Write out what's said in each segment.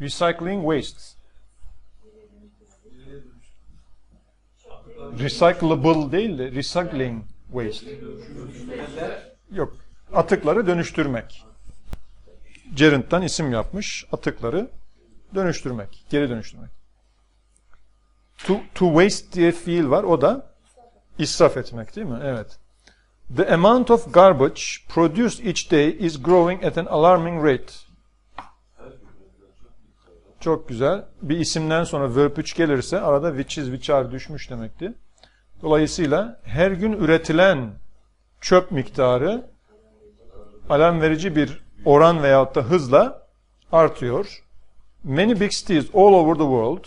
Recycling waste. Recyclable değil de recycling waste. Yok. Atıkları dönüştürmek. Gerund'dan isim yapmış. Atıkları dönüştürmek. Geri dönüştürmek. To, to waste diye fiil var. O da israf etmek değil mi? Evet. The amount of garbage produced each day is growing at an alarming rate. Çok güzel. Bir isimden sonra verb 3 gelirse arada which is which are düşmüş demekti. Dolayısıyla her gün üretilen çöp miktarı alarm verici bir oran veyahut da hızla artıyor. Many big cities all over the world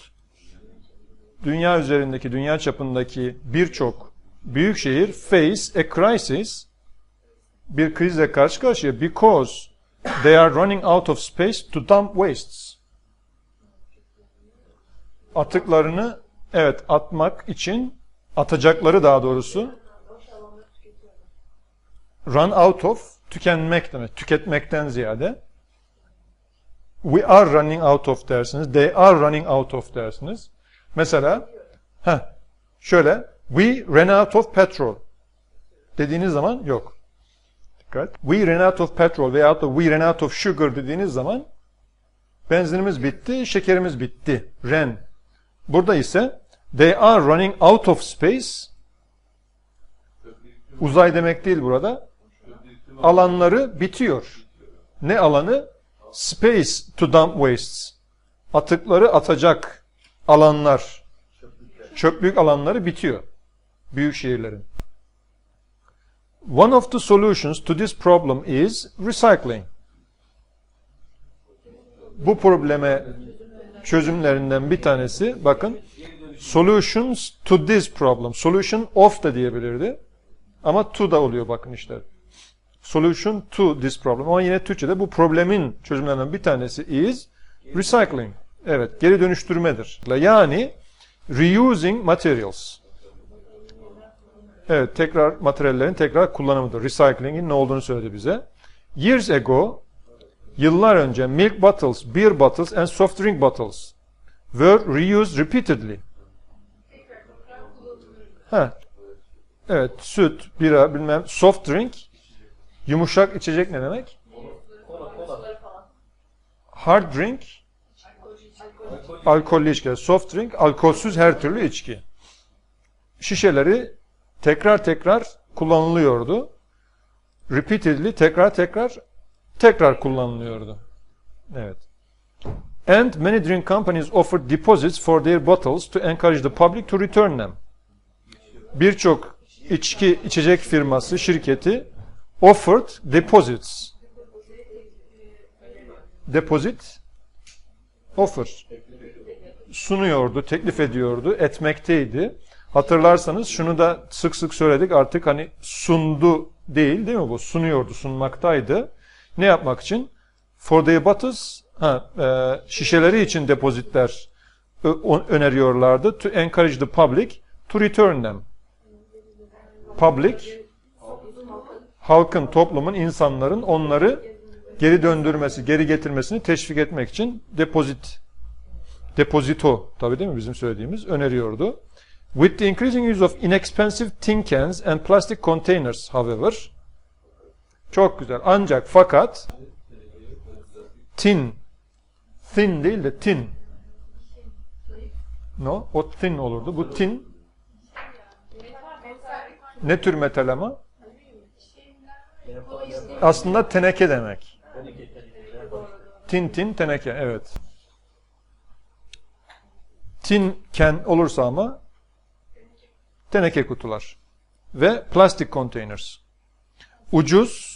dünya üzerindeki, dünya çapındaki birçok büyük şehir face a crisis bir krizle karşı karşıya because they are running out of space to dump wastes. Atıklarını evet atmak için atacakları daha doğrusu run out of tükenmek demek. Tüketmekten ziyade we are running out of dersiniz. They are running out of dersiniz. Mesela heh, şöyle we ran out of petrol dediğiniz zaman yok. Dikkat. We ran out of petrol veyahut da we ran out of sugar dediğiniz zaman benzinimiz bitti, şekerimiz bitti. Ran. Burada ise they are running out of space uzay demek değil burada. Alanları bitiyor. Ne alanı? Space to dump wastes. Atıkları atacak alanlar, çöplük alanları bitiyor. Büyük şehirlerin. One of the solutions to this problem is recycling. Bu probleme çözümlerinden bir tanesi bakın solutions to this problem. Solution of da diyebilirdi. Ama to da oluyor bakın işte. Solution to this problem. Ama yine Türkçe'de bu problemin çözümlerinden bir tanesi is recycling. Evet, geri dönüştürmedir. Yani reusing materials. Evet, tekrar materyallerin tekrar kullanımıdır. Recycling'in ne olduğunu söyledi bize. Years ago, yıllar önce milk bottles, beer bottles and soft drink bottles were reused repeatedly. Ha. Evet, süt, bira, bilmem, soft drink, yumuşak içecek ne demek? Hard drink, alkollü içki. Soft drink, alkolsüz her türlü içki. Şişeleri tekrar tekrar kullanılıyordu. Repeatedly, tekrar tekrar tekrar kullanılıyordu. Evet. And many drink companies offered deposits for their bottles to encourage the public to return them. Birçok içki içecek firması, şirketi offered deposits. Deposit offer sunuyordu, teklif ediyordu, etmekteydi. Hatırlarsanız şunu da sık sık söyledik artık hani sundu değil değil mi bu? Sunuyordu, sunmaktaydı. Ne yapmak için? For the bottles, ha, e, şişeleri için depozitler öneriyorlardı. To encourage the public to return them. Public, halkın, toplumun, insanların onları geri döndürmesi, geri getirmesini teşvik etmek için depozit, depozito tabii değil mi bizim söylediğimiz öneriyordu. With the increasing use of inexpensive tin cans and plastic containers, however, çok güzel. Ancak fakat tin, thin değil de tin. No, o tin olurdu. Bu tin ne tür metal ama? Aslında teneke demek. Tin tin teneke evet. Tin ken olursa ama teneke kutular ve plastic containers. Ucuz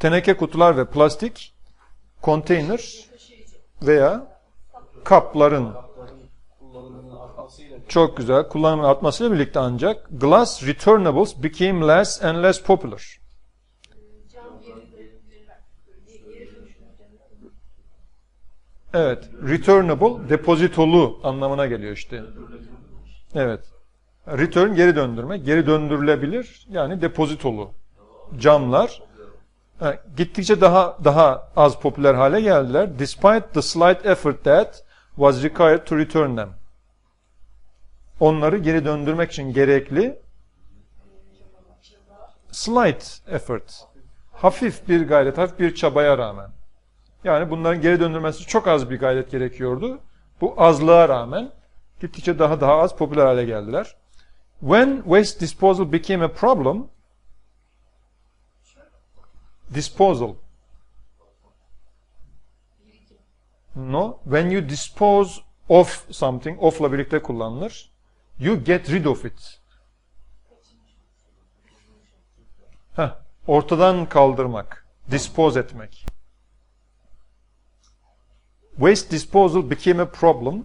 teneke kutular ve plastik konteyner veya kapların çok güzel kullanımın artmasıyla birlikte ancak glass returnables became less and less popular. Evet, returnable, depozitolu anlamına geliyor işte. Evet. Return geri döndürme, geri döndürülebilir yani depozitolu. Camlar gittikçe daha daha az popüler hale geldiler. Despite the slight effort that was required to return them. Onları geri döndürmek için gerekli slight effort. Hafif bir gayret, hafif bir çabaya rağmen. Yani bunların geri döndürmesi çok az bir gayret gerekiyordu. Bu azlığa rağmen gittikçe daha daha az popüler hale geldiler. When waste disposal became a problem, disposal. No, when you dispose of something, of'la birlikte kullanılır. You get rid of it. Heh, ortadan kaldırmak, dispose etmek. Waste disposal became a problem.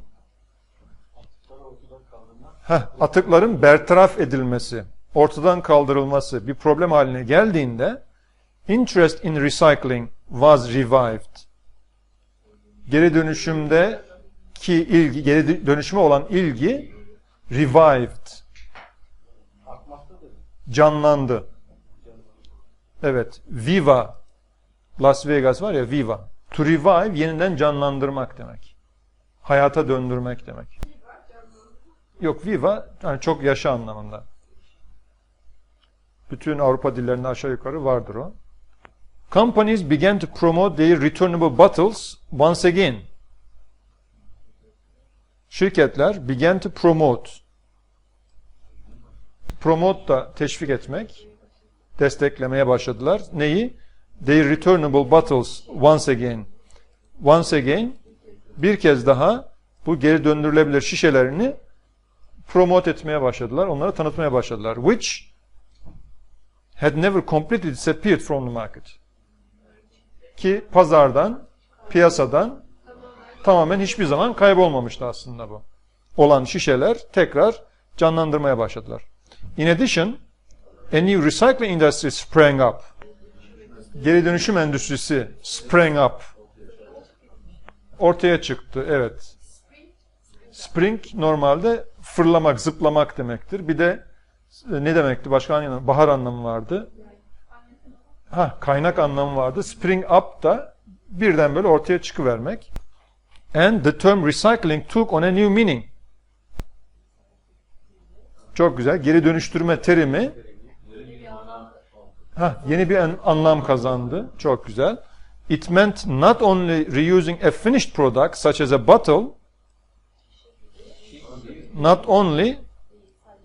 Heh, atıkların bertaraf edilmesi, ortadan kaldırılması bir problem haline geldiğinde interest in recycling was revived. Geri dönüşümde ki ilgi, geri dönüşüme olan ilgi revived. Canlandı. Evet, viva. Las Vegas var ya viva. To revive yeniden canlandırmak demek. Hayata döndürmek demek. Yok viva yani çok yaşa anlamında. Bütün Avrupa dillerinde aşağı yukarı vardır o. Companies began to promote their returnable bottles once again. Şirketler began to promote. Promote da teşvik etmek, desteklemeye başladılar. Neyi? Their returnable bottles once again. Once again bir kez daha bu geri döndürülebilir şişelerini promote etmeye başladılar. Onları tanıtmaya başladılar. Which had never completely disappeared from the market. Ki pazardan, piyasadan tamamen hiçbir zaman kaybolmamıştı aslında bu. Olan şişeler tekrar canlandırmaya başladılar. In addition, a new recycling industry sprang up. Geri dönüşüm endüstrisi sprang up. Ortaya çıktı, evet. Spring normalde fırlamak, zıplamak demektir. Bir de e, ne demekti? Başka anlamı, bahar anlamı vardı. Ha, kaynak anlamı vardı. Spring up da birden böyle ortaya çıkıvermek. And the term recycling took on a new meaning. Çok güzel. Geri dönüştürme terimi ha, yeni bir an- anlam kazandı. Çok güzel. It meant not only reusing a finished product such as a bottle not only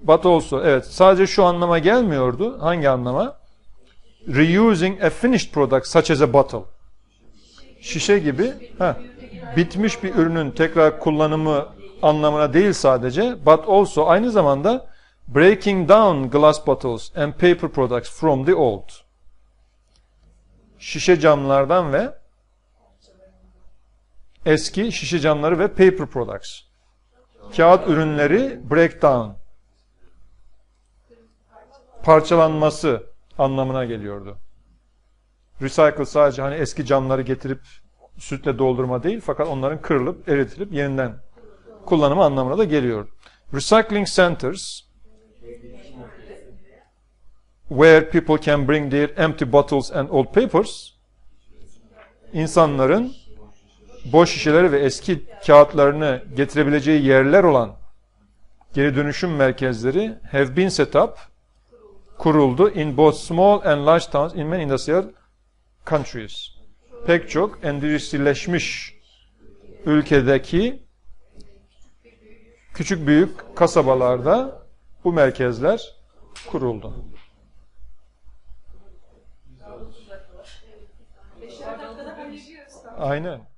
but also evet sadece şu anlama gelmiyordu. Hangi anlama? Reusing a finished product such as a bottle. Şişe gibi ha, bitmiş bir ürünün tekrar kullanımı anlamına değil sadece but also aynı zamanda breaking down glass bottles and paper products from the old. Şişe camlardan ve eski şişe camları ve paper products. Kağıt ürünleri breakdown. Parçalanması anlamına geliyordu. Recycle sadece hani eski camları getirip sütle doldurma değil fakat onların kırılıp eritilip yeniden kullanımı anlamına da geliyor. Recycling centers where people can bring their empty bottles and old papers insanların boş şişeleri ve eski kağıtlarını getirebileceği yerler olan geri dönüşüm merkezleri have been set up kuruldu in both small and large towns in many industrial countries. Pek çok endüstrileşmiş ülkedeki küçük büyük kasabalarda bu merkezler kuruldu. Aynen.